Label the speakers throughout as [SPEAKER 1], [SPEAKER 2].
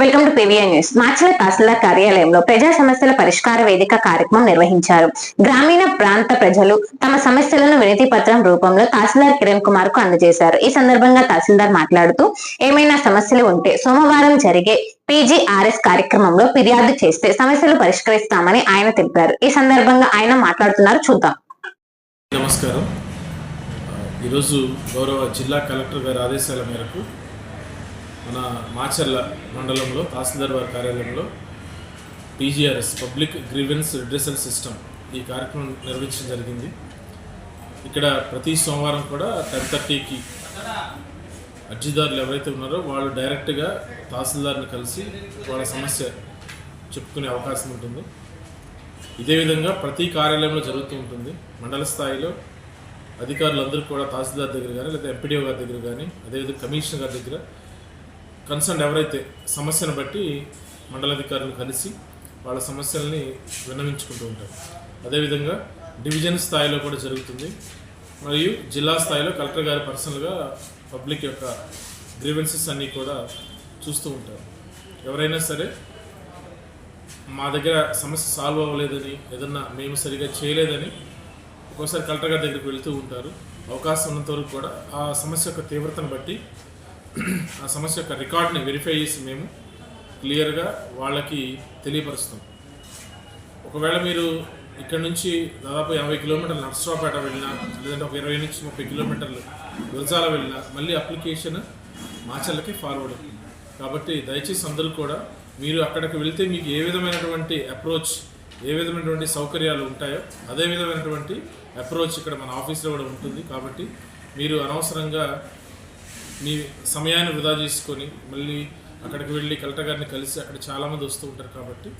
[SPEAKER 1] Welcome to PVI news. Macherla తహసీల్దార్ కార్యాలయంలో ప్రజా సమస్యల పరిష్కార వేదిక కార్యక్రమం నిర్వహించారు. గ్రామీణ ప్రాంత ప్రజలు తమ సమస్యలను వినతి పత్రం రూపంలో తహసీల్దార్ కిరణ్ కుమార్కు అందజేశారు. ఈ సందర్భంగా తహసీల్దార్ మాట్లాడుతూ ఏమైనా సమస్యలు ఉంటే సోమవారం జరిగే పీజీఆర్ఎస్ కార్యక్రమంలో ఫిర్యాదు చేస్తే సమస్యలు పరిష్కరిస్తామని ఆయన తెలిపారు. ఈ సందర్భంగా ఆయన మాట్లాడుతున్నారు. చూద్దాం.
[SPEAKER 2] నమస్కారం. ఈరోజు గౌరవ జిల్లా కలెక్టర్ గారి ఆదేశాల మేరకు మన మాచర్ల మండలంలో తహసీల్దార్ వారి కార్యాలయంలో PGRS public grievance redressal system ఈ కార్యక్రమం నిర్వహించడం జరిగింది. ఇక్కడ ప్రతి సోమవారం కూడా టెన్ థర్టీకి అర్జీదారులు ఎవరైతే ఉన్నారో వాళ్ళు డైరెక్ట్గా తహసీల్దార్ని కలిసి వాళ్ళ సమస్య చెప్పుకునే అవకాశం ఉంటుంది. ఇదే విధంగా ప్రతి కార్యాలయంలో జరుగుతూ ఉంటుంది. మండల స్థాయిలో అధికారులందరూ కూడా తహసీల్దార్ దగ్గర కానీ లేదా ఎంపీడీఓ గారి దగ్గర కానీ అదేవిధంగా కమిషనర్ గారి దగ్గర కన్సర్న్ ఎవరైతే సమస్యను బట్టి మండలాధికారులు కలిసి వాళ్ళ సమస్యల్ని విన్నవించుకుంటూ ఉంటారు. అదేవిధంగా డివిజన్ స్థాయిలో కూడా జరుగుతుంది. మరియు జిల్లా స్థాయిలో కలెక్టర్ గారి పర్సనల్గా పబ్లిక్ యొక్క గ్రీవెన్సెస్ అన్నీ కూడా చూస్తూ ఉంటారు. ఎవరైనా సరే మా దగ్గర సమస్య సాల్వ్ అవ్వలేదని ఏదన్నా మేము సరిగా చేయలేదని ఒక్కోసారి కలెక్టర్ గారి దగ్గరికి వెళ్తూ ఉంటారు. అవకాశం ఉన్నంత వరకు కూడా ఆ సమస్య యొక్క తీవ్రతను బట్టి ఆ సమస్య యొక్క రికార్డ్ని వెరిఫై చేసి మేము క్లియర్గా వాళ్ళకి తెలియపరుస్తాం. ఒకవేళ మీరు ఇక్కడ నుంచి దాదాపు యాభై కిలోమీటర్లు నర్సరావుపేట వెళ్ళినా లేదంటే ఒక ఇరవై నుంచి ముప్పై కిలోమీటర్లు గురజాల వెళ్ళినా మళ్ళీ అప్లికేషన్ మాచర్లకి ఫార్వర్డ్ కాబట్టి దయచేసి అందరూ కూడా మీరు అక్కడికి వెళ్తే మీకు ఏ విధమైనటువంటి అప్రోచ్ ఏ విధమైనటువంటి సౌకర్యాలు ఉంటాయో అదే విధమైనటువంటి అప్రోచ్ ఇక్కడ మన ఆఫీస్లో కూడా ఉంటుంది. కాబట్టి మీరు అనవసరంగా మీ సమయాన్ని వృధా చేసుకొని మళ్ళీ అక్కడికి వెళ్ళి కలెక్టర్ గారిని కలిసి అక్కడ చాలామంది వస్తూ ఉంటారు కాబట్టి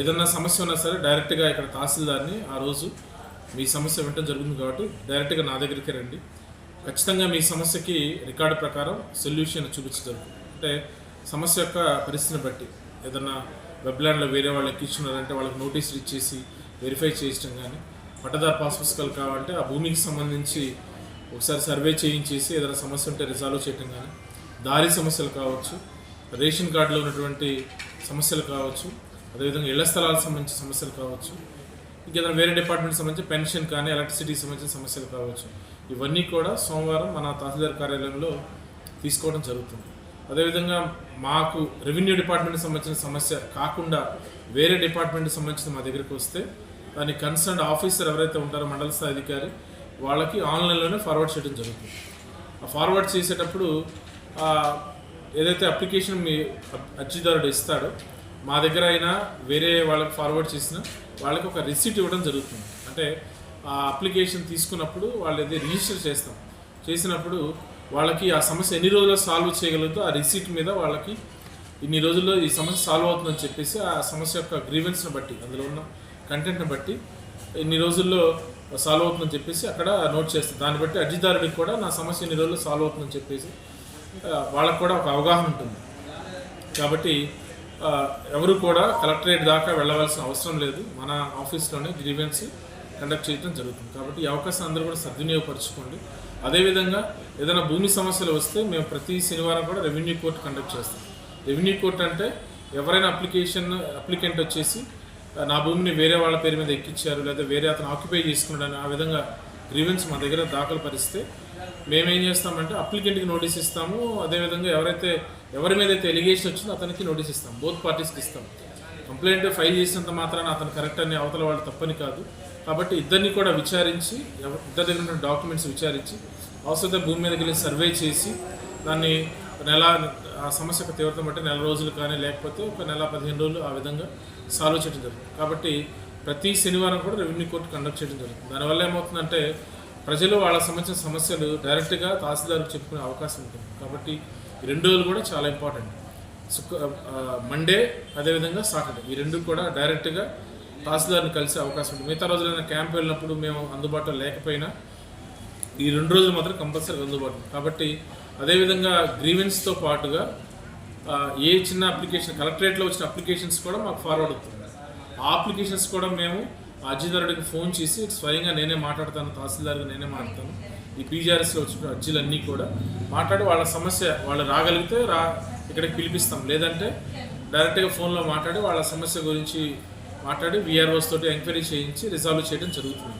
[SPEAKER 2] ఏదన్నా సమస్య ఉన్నా సరే డైరెక్ట్గా ఇక్కడ తహసీల్దార్ని ఆ రోజు మీ సమస్య వెంట జరుగుతుంది కాబట్టి డైరెక్ట్గా నా దగ్గరికి రండి. ఖచ్చితంగా మీ సమస్యకి రికార్డు ప్రకారం సొల్యూషన్ చూపించగలరు అంటే సమస్య యొక్క పరిస్థితిని బట్టి ఏదన్నా వెబ్లాండ్లో వేరే వాళ్ళు ఎక్కించున్నారంటే వాళ్ళకి నోటీసులు ఇచ్చేసి వెరిఫై చేయించడం కానీ పట్టదారు పాస్ పుస్తకాలు కావాలంటే ఆ భూమికి సంబంధించి ఒకసారి సర్వే చేయించేసి ఏదైనా సమస్య ఉంటే రిజాల్వ్ చేయటం కానీ దారి సమస్యలు కావచ్చు రేషన్ కార్డులో ఉన్నటువంటి సమస్యలు కావచ్చు అదేవిధంగా ఇళ్ళ స్థలాలకు సంబంధించిన సమస్యలు కావచ్చు ఇంకేదైనా వేరే డిపార్ట్మెంట్ సంబంధించి పెన్షన్ కానీ ఎలక్ట్రిసిటీకి సంబంధించిన సమస్యలు కావచ్చు ఇవన్నీ కూడా సోమవారం మన తహసీల్దార్ కార్యాలయంలో తీసుకోవడం జరుగుతుంది. అదేవిధంగా మాకు రెవెన్యూ డిపార్ట్మెంట్కి సంబంధించిన సమస్య కాకుండా వేరే డిపార్ట్మెంట్కి సంబంధించిన మా దగ్గరికి వస్తే దాని కన్సర్న్ ఆఫీసర్ ఎవరైతే ఉంటారో మండల స్థాయి అధికారి వాళ్ళకి ఆన్లైన్లోనే ఫార్వర్డ్ చేయడం జరుగుతుంది. ఆ ఫార్వర్డ్ చేసేటప్పుడు ఏదైతే అప్లికేషన్ మీ అర్జీదారుడు ఇస్తాడో మా దగ్గర అయినా వేరే వాళ్ళకి ఫార్వర్డ్ చేసినా వాళ్ళకి ఒక రిసీట్ ఇవ్వడం జరుగుతుంది. అంటే ఆ అప్లికేషన్ తీసుకున్నప్పుడు వాళ్ళు ఏదో రిజిస్టర్ చేస్తాం చేసినప్పుడు వాళ్ళకి ఆ సమస్య ఎన్ని రోజుల్లో సాల్వ్ చేయగలుగుతో ఆ రిసీట్ మీద వాళ్ళకి ఇన్ని రోజుల్లో ఈ సమస్య సాల్వ్ అవుతుందని చెప్పేసి ఆ సమస్య యొక్క గ్రీవెన్స్ని బట్టి అందులో ఉన్న కంటెంట్ని బట్టి ఇన్ని రోజుల్లో సాల్వ్ అవుతుందని చెప్పేసి అక్కడ నోట్ చేస్తాను. దాన్ని బట్టి అర్జీదారుడికి కూడా నా సమస్య ఎన్ని రోజుల్లో సాల్వ్ అవుతుందని చెప్పేసి వాళ్ళకు కూడా ఒక అవగాహన ఉంటుంది. కాబట్టి ఎవరు కూడా కలెక్టరేట్ దాకా వెళ్ళవలసిన అవసరం లేదు. మన ఆఫీస్లోనే గ్రీవెన్స్ కండక్ట్ చేయడం జరుగుతుంది. కాబట్టి ఈ అవకాశం అందరూ కూడా సద్వినియోగపరచుకోండి. అదేవిధంగా ఏదైనా భూమి సమస్యలు వస్తే మేము ప్రతి శనివారం కూడా రెవెన్యూ కోర్టు కండక్ట్ చేస్తాం. రెవెన్యూ కోర్టు అంటే ఎవరైనా అప్లికేషన్ అప్లికెంట్ వచ్చేసి నా భూమిని వేరే వాళ్ళ పేరు మీద ఎక్కించారు లేదా వేరే అతను ఆక్యుపై చేసుకున్నాడని ఆ విధంగా గ్రీవెన్స్ మా దగ్గర దాఖలు పరిస్తే మేమేం చేస్తామంటే అప్లికెంట్కి నోటీస్ ఇస్తాము. అదేవిధంగా ఎవరైతే ఎవరి మీద అయితే ఎలిగేషన్ వచ్చిందో అతనికి నోటీస్ ఇస్తాం. బోత్ పార్టీస్కి ఇస్తాం. కంప్లైంట్ ఫైల్ చేసినంత మాత్రాన అతను కరెక్ట్ అని అవతల వాళ్ళు తప్పని కాదు. కాబట్టి ఇద్దరిని కూడా విచారించి ఇద్దరి దగ్గర ఉన్న డాక్యుమెంట్స్ విచారించి అవసరమైతే భూమి మీదకి వెళ్ళి సర్వే చేసి దాన్ని నెల ఆ సమస్య యొక్క తీవ్రత బట్టి నెల రోజులు కానీ లేకపోతే ఒక నెల పదిహేను రోజులు ఆ విధంగా సాల్వ్ చేయడం జరుగుతుంది. కాబట్టి ప్రతి శనివారం కూడా రెవెన్యూ కోర్టు కండక్ట్ చేయడం జరుగుతుంది. దానివల్ల ఏమవుతుందంటే ప్రజలు వాళ్ళ సంబంధించిన సమస్యలు డైరెక్ట్గా తహసీల్దార్కి చెప్పుకునే అవకాశం ఉంటుంది. కాబట్టి రెండు రోజులు కూడా చాలా ఇంపార్టెంట్. శుక్ర మండే అదేవిధంగా సాటర్డే. ఈ రెండు కూడా డైరెక్ట్గా తహసీల్దార్ని కలిసే అవకాశం ఉంటుంది. మిగతా రోజులైనా క్యాంప్ వెళ్ళినప్పుడు మేము అందుబాటులో లేకపోయినా ఈ రెండు రోజులు మాత్రం కంపల్సరీ అందుబాటులో కాబట్టి అదేవిధంగా గ్రీవెన్స్తో పాటుగా ఏ చిన్న అప్లికేషన్ కలెక్టరేట్లో వచ్చిన అప్లికేషన్స్ కూడా మాకు ఫార్వర్డ్ అవుతుంది. ఆ అప్లికేషన్స్ కూడా మేము అర్జీదారుడికి ఫోన్ చేసి స్వయంగా నేనే మాట్లాడతాను తహసీల్దార్గా నేనే మాట్లాడతాను. ఈ పీజీఆర్ఎస్లో వచ్చిన అర్జీలన్నీ కూడా మాట్లాడి వాళ్ళ సమస్య వాళ్ళు రాగలిగితే రా ఇక్కడికి పిలిపిస్తాం. లేదంటే డైరెక్ట్గా ఫోన్లో మాట్లాడి వాళ్ళ సమస్య గురించి మాట్లాడి విఆర్ఓస్ తోటి ఎంక్వైరీ చేయించి రిజాల్వ్ చేయడం జరుగుతుంది.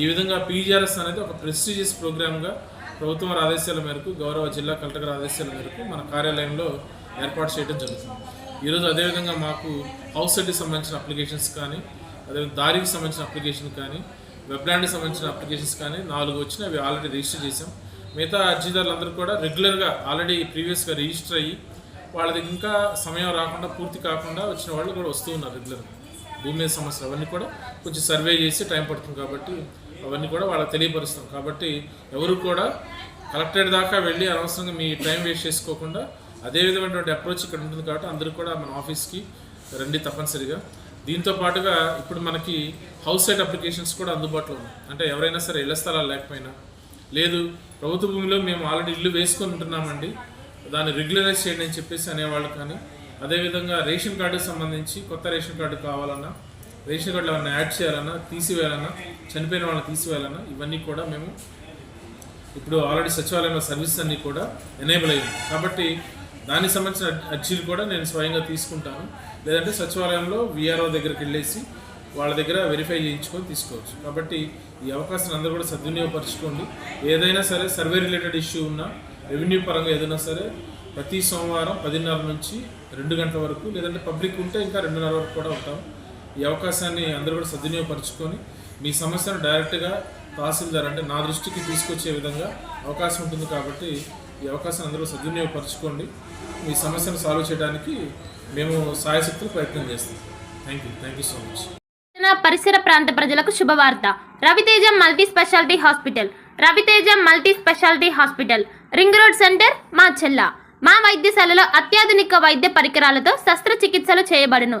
[SPEAKER 2] ఈ విధంగా పీజీఆర్ఎస్ అనేది ఒక ప్రెస్టీజియస్ ప్రోగ్రామ్గా ప్రభుత్వం ఆదేశాల మేరకు గౌరవ జిల్లా కలెక్టర్ గారి ఆదేశాల మేరకు మన కార్యాలయంలో ఏర్పాటు చేయడం జరుగుతుంది. ఈరోజు అదేవిధంగా మాకు హౌస్ సెట్కి సంబంధించిన అప్లికేషన్స్ కానీ అదే దారికి సంబంధించిన అప్లికేషన్ కానీ వెబ్లాండ్కి సంబంధించిన అప్లికేషన్స్ కానీ నాలుగు వచ్చిన అవి ఆల్రెడీ రిజిస్టర్ చేసాం మిగతా అర్జీదారులందరూ కూడా రెగ్యులర్గా ఆల్రెడీ ప్రీవియస్గా రిజిస్టర్ అయ్యి వాళ్ళది ఇంకా సమయం రాకుండా పూర్తి కాకుండా వచ్చిన వాళ్ళు కూడా వస్తూ ఉన్నారు రెగ్యులర్గా. భూమి మీద సమస్యలు అవన్నీ కూడా కొంచెం సర్వే చేసి టైం పడుతుంది కాబట్టి అవన్నీ కూడా వాళ్ళకి తెలియపరుస్తాం. కాబట్టి ఎవరు కూడా కలెక్టరేట్ దాకా వెళ్ళి అనవసరంగా మీ టైం వేస్ట్ చేసుకోకుండా అదే విధమైనటువంటి అప్రోచ్ ఇక్కడ ఉంటుంది కాబట్టి అందరూ కూడా మన ఆఫీస్కి రండి తప్పనిసరిగా. దీంతో పాటుగా ఇప్పుడు మనకి హౌస్ సైట్ అప్లికేషన్స్ కూడా అందుబాటులో ఉన్నాయి. అంటే ఎవరైనా సరే ఇళ్ళ స్థలాలు లేకపోయినా లేదు ప్రభుత్వ భూమిలో మేము ఆల్రెడీ ఇల్లు వేసుకొని ఉంటున్నామండి దాన్ని రెగ్యులరైజ్ చేయండి అని చెప్పేసి అనేవాళ్ళు కానీ అదేవిధంగా రేషన్ కార్డుకి సంబంధించి కొత్త రేషన్ కార్డు కావాలన్నా రేషన్ కార్డులో ఏమైనా యాడ్ చేయాలన్నా తీసివేయాలన్నా చనిపోయిన వాళ్ళని తీసివేయాలన్నా ఇవన్నీ కూడా మేము ఇప్పుడు ఆల్రెడీ సచివాలయంలో సర్వీస్ అన్నీ కూడా ఎనేబుల్ అయ్యాయి కాబట్టి దానికి సంబంధించిన అర్జీలు కూడా నేను స్వయంగా తీసుకుంటాను. లేదంటే సచివాలయంలో విఆర్ఓ దగ్గరికి వెళ్ళేసి వాళ్ళ దగ్గర వెరిఫై చేయించుకొని తీసుకోవచ్చు. కాబట్టి ఈ అవకాశాన్ని అందరూ కూడా సద్వినియోగపరచుకోండి. ఏదైనా సరే సర్వే రిలేటెడ్ ఇష్యూ ఉన్నా రెవెన్యూ పరంగా ఏదైనా సరే ప్రతి సోమవారం పదిన్నర నుంచి రెండు గంటల వరకు లేదంటే పబ్లిక్ ఉంటే ఇంకా రెండున్నర వరకు కూడా ఉంటాం. ఈ అవకాశాన్ని అందరూ కూడా సద్వినియోగపరచుకొని మీ సమస్యను డైరెక్ట్గా తహసీల్దార్ అంటే నా దృష్టికి తీసుకొచ్చే విధంగా అవకాశం ఉంటుంది కాబట్టి ఈ అవకాశాన్ని అందరూ సద్వినియోగపరచుకోండి. మీ సమస్యను సాల్వ్ చేయడానికి మేము సాయశక్తులు ప్రయత్నం చేస్తాం. Thank you thank you so much
[SPEAKER 3] పరిసర ప్రాంత ప్రజలకు శుభవార్త. Raviteja multi speciality hospital. Raviteja multi speciality hospital. Ring road centre మా చెల్ల. మా వైద్యశాలలో అత్యాధునిక వైద్య పరికరాలతో శస్త్రచికిత్సలు చేయబడును.